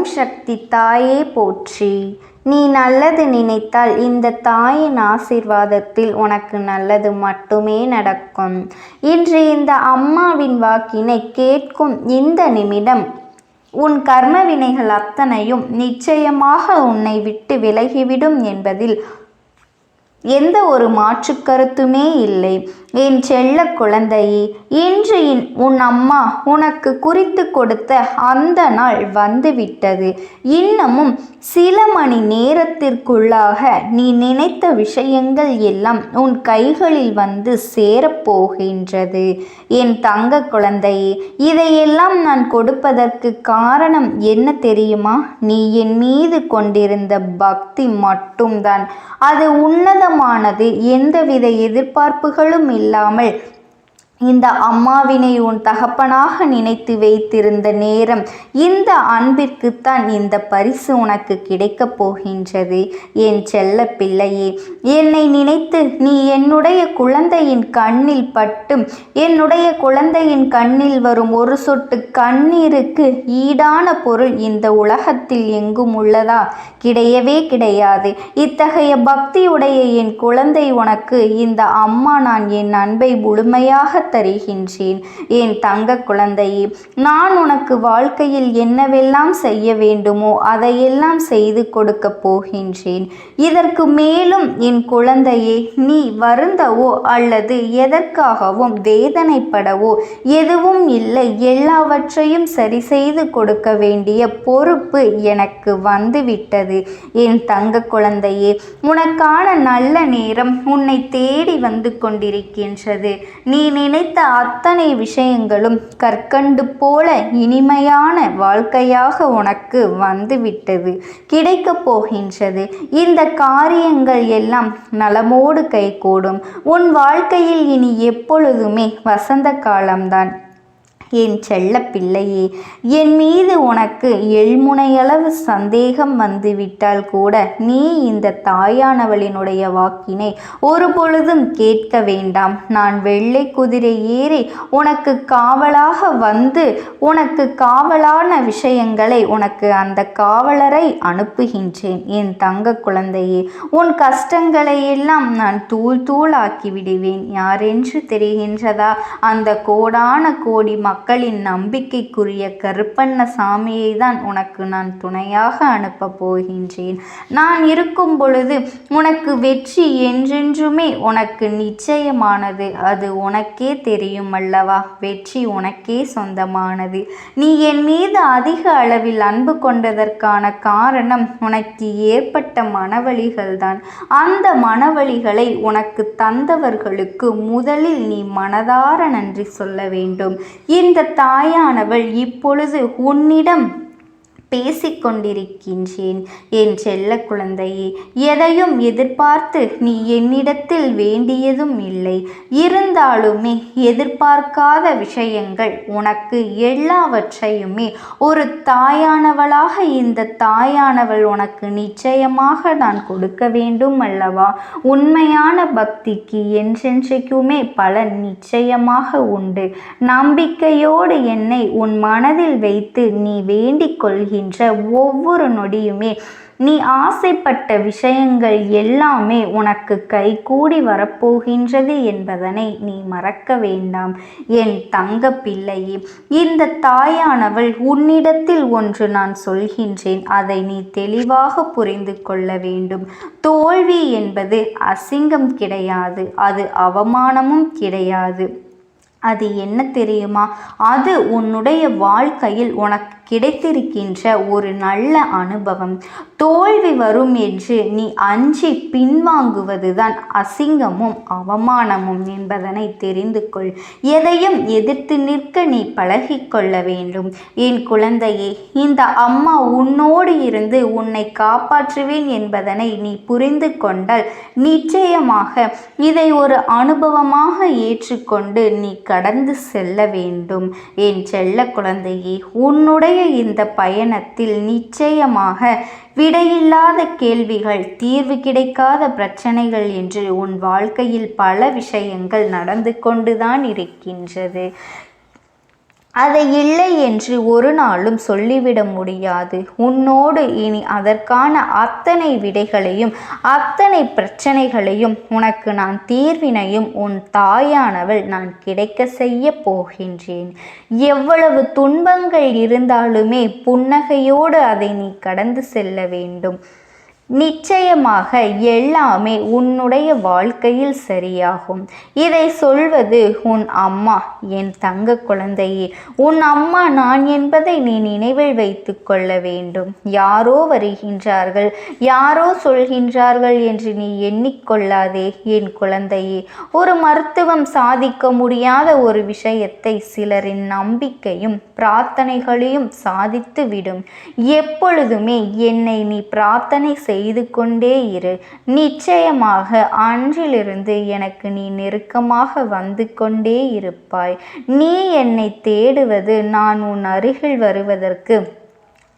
ஓம் சக்தி தாயே போற்றி. நீ நல்லது நினைத்தால் இந்த தாயின் ஆசிர்வாதத்தில் உனக்கு நல்லது மட்டுமே நடக்கும். இன்று இந்த அம்மாவின் வாக்கினை கேட்கும் இந்த நிமிடம் உன் கர்ம வினைகள் அத்தனையும் நிச்சயமாக உன்னை விட்டு விலகிவிடும் என்பதில் எந்த ஒரு மாற்று கருத்துமே இல்லை. என் செல்ல குழந்தையே இன்று உன் அம்மா உனக்கு குறித்து கொடுத்த அந்த நாள் வந்துவிட்டது. இன்னமும் சில மணி நேரத்திற்குள்ளாக நீ நினைத்த விஷயங்கள் எல்லாம் உன் கைகளில் வந்து சேரப்போகின்றது என் தங்க குழந்தையே இதையெல்லாம் நான் கொடுப்பதற்கு காரணம் என்ன தெரியுமா? நீ என் மீது கொண்டிருந்த பக்தி மட்டும்தான். அது உன்னத உன்னதமானது எந்தவித எதிர்பார்ப்புகளும் இல்லாமல் இந்த அம்மாவினை உன் தகப்பனாக நினைத்து வைத்திருந்த நேரம் இந்த அன்பிற்குத்தான் இந்த பரிசு உனக்கு கிடைக்கப் போகின்றது. என் செல்ல பிள்ளையே என்னை நினைத்து நீ என்னுடைய குழந்தையின் கண்ணில் பட்டு என்னுடைய குழந்தையின் கண்ணில் வரும் ஒரு சொட்டு கண்ணீருக்கு ஈடான பொருள் இந்த உலகத்தில் எங்கும் உள்ளதா? கிடையவே கிடையாது. இத்தகைய பக்தியுடைய என் குழந்தை உனக்கு இந்த அம்மா நான் என் அன்பை முழுமையாக தருகின்றேன். என் தங்க குழந்தையே நான் உனக்கு வாழ்க்கையில் என்னவெல்லாம் செய்ய வேண்டுமோ அதையெல்லாம் செய்து கொடுக்க போகின்றேன். இதற்கு மேலும் என் குழந்தையே நீ வருந்தவோ அல்லது எதற்காகவும் வேதனைப்படவோ எதுவும் இல்லை. எல்லாவற்றையும் சரி செய்து கொடுக்க வேண்டிய பொறுப்பு எனக்கு வந்துவிட்டது. என் தங்க குழந்தையே உனக்கான நல்ல நேரம் உன்னை தேடி வந்து கொண்டிருக்கின்றது. நீ நினை கிடைத்த அத்தனை விஷயங்களும் கற்கண்டு போல இனிமையான வாழ்க்கையாக உனக்கு வந்துவிட்டது கிடைக்கப் போகின்றது. இந்த காரியங்கள் எல்லாம் நலமோடு கைகூடும். உன் வாழ்க்கையில் இனி எப்பொழுதுமே வசந்த காலம்தான். என் செல்ல பிள்ளையே? என் மீது உனக்கு எள்முனையளவு சந்தேகம் வந்துவிட்டால் கூட நீ இந்த தாயானவளினுடைய வாக்கினை ஒரு பொழுதும் கேட்க வேண்டாம். நான் வெள்ளை குதிரை ஏறி உனக்கு காவலாக வந்து உனக்கு காவலான விஷயங்களை உனக்கு அந்த காவலரை அனுப்புகின்றேன். என் தங்க குழந்தையே உன் கஷ்டங்களை எல்லாம் நான் தூள் தூளாக்கி விடுவேன். யாரென்று தெரிகின்றதா? அந்த கோடான கோடி மக்கள் மக்களின் நம்பிக்கைக்குரிய கருப்பண்ண சாமியை தான் உனக்கு நான் துணையாக அனுப்பப் போகின்றேன். நான் இருக்கும் பொழுது உனக்கு வெற்றி என்றென்றுமே உனக்கு நிச்சயமானது. அது உனக்கே தெரியும் அல்லவா? வெற்றி உனக்கே சொந்தமானது. நீ என் மீது அதிக அளவில் அன்பு கொண்டதற்கான காரணம் உனக்கு ஏற்பட்ட மனவழிகள் தான் அந்த மனவழிகளை உனக்கு தந்தவர்களுக்கு முதலில் நீ மனதார நன்றி சொல்ல வேண்டும். இந்த தாயானவள் இப்பொழுது உன்னிடம் பேசிக்கொண்டிருக்கின்றேன். என் செல்ல குழந்தையே எதையும் எதிர்பார்த்து நீ என்னிடத்தில் வேண்டியதும் இல்லை. இருந்தாலுமே எதிர்பார்க்காத விஷயங்கள் உனக்கு எல்லாவற்றையுமே ஒரு தாயானவளாக இந்த தாயானவள் உனக்கு நிச்சயமாக நான் கொடுக்க வேண்டும் அல்லவா? உண்மையான பக்திக்கு என்றென்றைக்குமே பலன் நிச்சயமாக உண்டு. நம்பிக்கையோடு என்னை உன் மனதில் வைத்து நீ வேண்டிக் கொள்கிற வருகின்ற ஒவ்வொரு நொடியுமே நீ ஆசைப்பட்ட விஷயங்கள் எல்லாமே உனக்கு கை கூடி வரப்போகின்றது என்பதனை நீ மறக்க வேண்டாம். என் தங்க பிள்ளையே இந்த தாயானவள் உன்னிடத்தில் ஒன்று நான் சொல்கின்றேன். அதை நீ தெளிவாக புரிந்து கொள்ள வேண்டும். தோல்வி என்பது அசிங்கம் கிடையாது. அது அவமானமும் கிடையாது. அது என்ன தெரியுமா? அது உன்னுடைய வாழ்க்கையில் உனக்கு கிடைத்திருக்கின்ற ஒரு நல்ல அனுபவம். தோல்வி வரும் என்று நீ அஞ்சி பின்வாங்குவதுதான் அசிங்கமும் அவமானமும் என்பதனை தெரிந்து கொள். எதையும் எதிர்த்து நிற்க நீ பழகிக்கொள்ள வேண்டும். என் குழந்தையே இந்த அம்மா உன்னோடு இருந்து உன்னை காப்பாற்றுவேன் என்பதனை நீ புரிந்து கொண்டால் நிச்சயமாக இதை ஒரு அனுபவமாக ஏற்றுக்கொண்டு நீ கடந்து செல்ல வேண்டும். என் செல்ல குழந்தையே உன்னுடைய இந்த பயணத்தில் நிச்சயமாக விடையில்லாத கேள்விகள் தீர்வு கிடைக்காத பிரச்சனைகள் என்று உன் வாழ்க்கையில் பல விஷயங்கள் நடந்து கொண்டுதான் இருக்கின்றது. அதை இல்லை என்று ஒரு நாளும் சொல்லிவிட முடியாது. உன்னோடு இனி அதற்கான அத்தனை விடைகளையும் அத்தனை பிரச்சனைகளையும் உனக்கு நான் தீர்வினையும் உன் தாயானவள் நான் கிடைக்க செய்ய போகின்றேன். எவ்வளவு துன்பங்கள் இருந்தாலுமே புன்னகையோடு அதை நீ கடந்து செல்ல வேண்டும். நிச்சயமாக எல்லாமே உன்னுடைய வாழ்க்கையில் சரியாகும். இதை சொல்வது உன் அம்மா என் தங்க குழந்தையே. உன் அம்மா நான் என்பதை நீ நினைவில் வைத்து கொள்ள வேண்டும். யாரோ வருகின்றார்கள் யாரோ சொல்கின்றார்கள் என்று நீ எண்ணிக்கொள்ளாதே என் குழந்தையே. ஒரு மருத்துவம் சாதிக்க முடியாத ஒரு விஷயத்தை சிலரின் நம்பிக்கையும் பிரார்த்தனைகளையும் சாதித்து விடும் எப்பொழுதுமே என்னை நீ பிரார்த்தனை செய் செய்து கொண்டே இரு. நிச்சயமாக அன்றிலிருந்து எனக்கு நீ நெருக்கமாக வந்து கொண்டே இருப்பாய். நீ என்னை தேடுவது நான் உன் அருகில் வருவதற்கு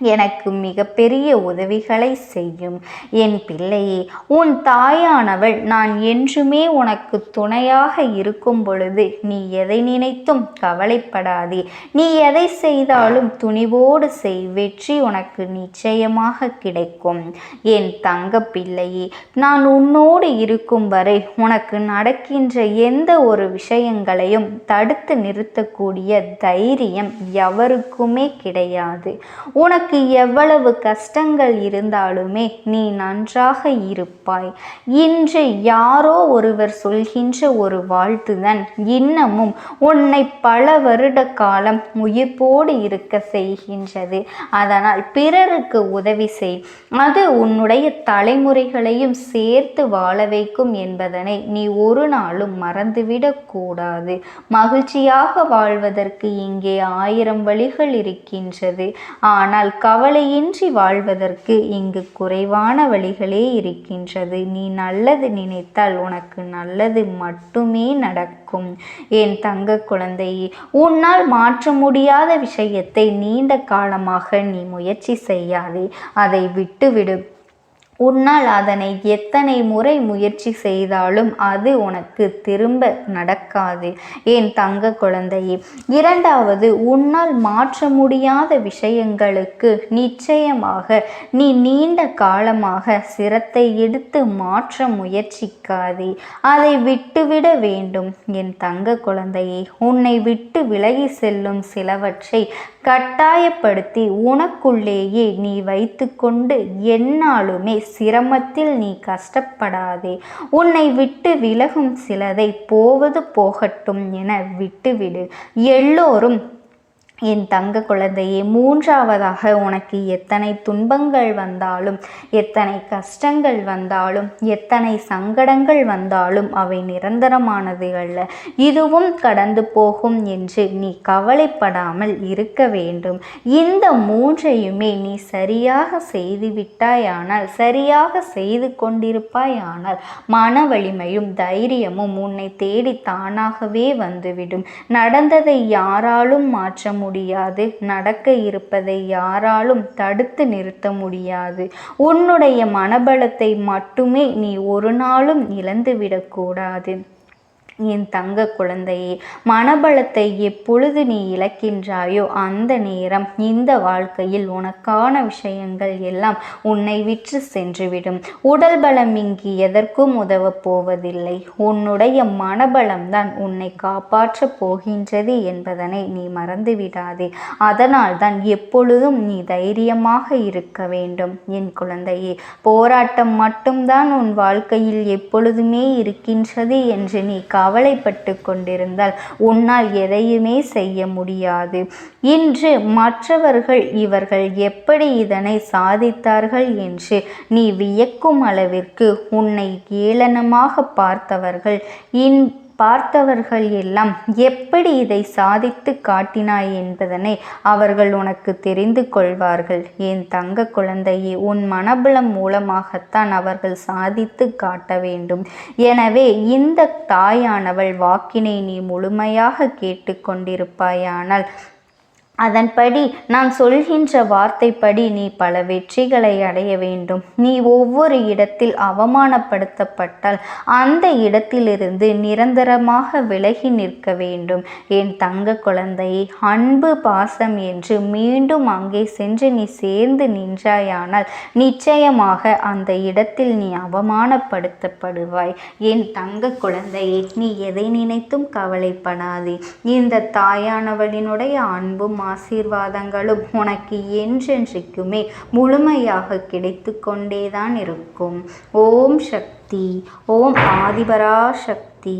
எனக்கு மிகப்பெரிய உதவிகளை செய்யும். என் பிள்ளையே உன் தாயானவள் நான் என்றுமே உனக்கு துணையாக இருக்கும் பொழுது நீ எதை நினைத்தும் கவலைப்படாதே. நீ எதை செய்தாலும் துணிவோடு செய். வெற்றி உனக்கு நிச்சயமாக கிடைக்கும். என் தங்க பிள்ளையே நான் உன்னோடு இருக்கும் வரை உனக்கு நடக்கின்ற எந்த ஒரு விஷயங்களையும் தடுத்து நிறுத்தக்கூடிய தைரியம் எவருக்குமே கிடையாது. உனக்கு உனக்கு எவ்வளவு கஷ்டங்கள் இருந்தாலுமே நீ நன்றாக இருப்பாய். இன்று யாரோ ஒருவர் சொல்கின்ற ஒரு வாழ்த்துதான் இன்னமும் உன்னை பல வருட காலம் உயிர்ப்போடு இருக்க செய்கின்றது. அதனால் பிறருக்கு உதவி செய். அது உன்னுடைய தலைமுறைகளையும் சேர்த்து வாழ வைக்கும் என்பதனை நீ ஒரு நாளும் மறந்துவிடக்கூடாது மகிழ்ச்சியாக வாழ்வதற்கு இங்கே ஆயிரம் வழிகள் இருக்கின்றது. ஆனால் கவலையின்றி வாழ்வதற்கு இங்கு குறைவான வழிகளே இருக்கின்றது. நீ நல்லது நினைத்தால் உனக்கு நல்லது மட்டுமே நடக்கும். என் தங்க குழந்தையே உன்னால் மாற்ற முடியாத விஷயத்தை நீண்ட காலமாக நீ முயற்சி செய்யாதே. அதை விட்டுவிடு. உன்னால் அதனை எத்தனை முறை முயற்சி செய்தாலும் அது உனக்கு திரும்ப நடக்காது. என் தங்க குழந்தையே இரண்டாவது உன்னால் மாற்ற முடியாத விஷயங்களுக்கு நிச்சயமாக நீ நீண்ட காலமாக சிரத்தை எடுத்து மாற்ற முயற்சிக்காதே. அதை விட்டுவிட வேண்டும். என் தங்க குழந்தையே உன்னை விட்டு விலகி செல்லும் சிலவற்றை கட்டாயப்படுத்தி உனக்குள்ளேயே நீ வைத்துக்கொண்டு என்னாலுமே சிரமத்தில் நீ கஷ்டப்படாதே. உன்னை விட்டு விலகும் சிலதை போவது போகட்டும் என விட்டுவிடு. எல்லோரும் என் தங்க குழந்தையே மூன்றாவதாக உனக்கு எத்தனை துன்பங்கள் வந்தாலும் எத்தனை கஷ்டங்கள் வந்தாலும் எத்தனை சங்கடங்கள் வந்தாலும் அவை நிரந்தரமானது அல்ல. இதுவும் கடந்து போகும் என்று நீ கவலைப்படாமல் இருக்க வேண்டும். இந்த மூன்றையுமே நீ சரியாக செய்துவிட்டாயானால் சரியாக செய்து கொண்டிருப்பாயானால் மன வலிமையும் தைரியமும் உன்னை தேடி தானாகவே வந்துவிடும். நடந்ததை யாராலும் மாற்ற முடியாது. நடக்க இருப்பதை யாராலும் தடுத்து நிறுத்த முடியாது. உன்னுடைய மனபலத்தை மட்டுமே நீ ஒரு நாளும் இழந்துவிடக்கூடாது என் தங்க குழந்தையே மனபலத்தை எப்பொழுது நீ இழக்கின்றாயோ அந்த நேரம் இந்த வாழ்க்கையில் உனக்கான விஷயங்கள் எல்லாம் உன்னை விற்று சென்றுவிடும். உடல் பலம் இங்கு எதற்கும் உதவப் போவதில்லை. உன்னுடைய மனபலம்தான் உன்னை காப்பாற்றப் போகின்றது என்பதனை நீ மறந்துவிடாதே. அதனால் தான் எப்பொழுதும் நீ தைரியமாக இருக்க வேண்டும். என் குழந்தையே போராட்டம் மட்டும்தான் உன் வாழ்க்கையில் எப்பொழுதுமே இருக்கின்றது என்று நீ கா கவலைப்பட்டு கொண்டிருந்தால் உன்னால் எதையுமே செய்ய முடியாது. இன்று மற்றவர்கள் இவர்கள் எப்படி இதனை சாதித்தார்கள் என்று நீ வியக்கும் அளவிற்கு உன்னை ஏளனமாக பார்த்தவர்கள். இன் பார்த்தவர்கள் எல்லாம் எப்படி இதை சாதித்து காட்டினாய் என்பதனை அவர்கள் உனக்கு தெரிந்து கொள்வார்கள். என் தங்க குழந்தையே உன் மனபலம் மூலமாகத்தான் அவர்கள் சாதித்து காட்ட வேண்டும். எனவே இந்த தாயானவள் வாக்கினை நீ முழுமையாக கேட்டுக்கொண்டிருப்பாயானால் அதன்படி நான் சொல்கின்ற வார்த்தைப்படி நீ பல வெற்றிகளை அடைய வேண்டும். நீ ஒவ்வொரு இடத்தில் அவமானப்படுத்தப்பட்டால் அந்த இடத்திலிருந்து நிரந்தரமாக விலகி நிற்க வேண்டும். என் தங்க குழந்தையை அன்பு பாசம் என்று மீண்டும் அங்கே சென்று நீ சேர்ந்து நின்றாயானால் நிச்சயமாக அந்த இடத்தில் நீ அவமானப்படுத்தப்படுவாய். என் தங்க குழந்தையை நீ எதை நினைத்தும் கவலைப்படாதே. இந்த தாயானவளினுடைய அன்பும் ஆசீர்வாதங்களும் உனக்கு என்றென்றைக்குமே முழுமையாக கிடைத்து கொண்டேதான் இருக்கும். ஓம் சக்தி ஓம் ஆதிபரா சக்தி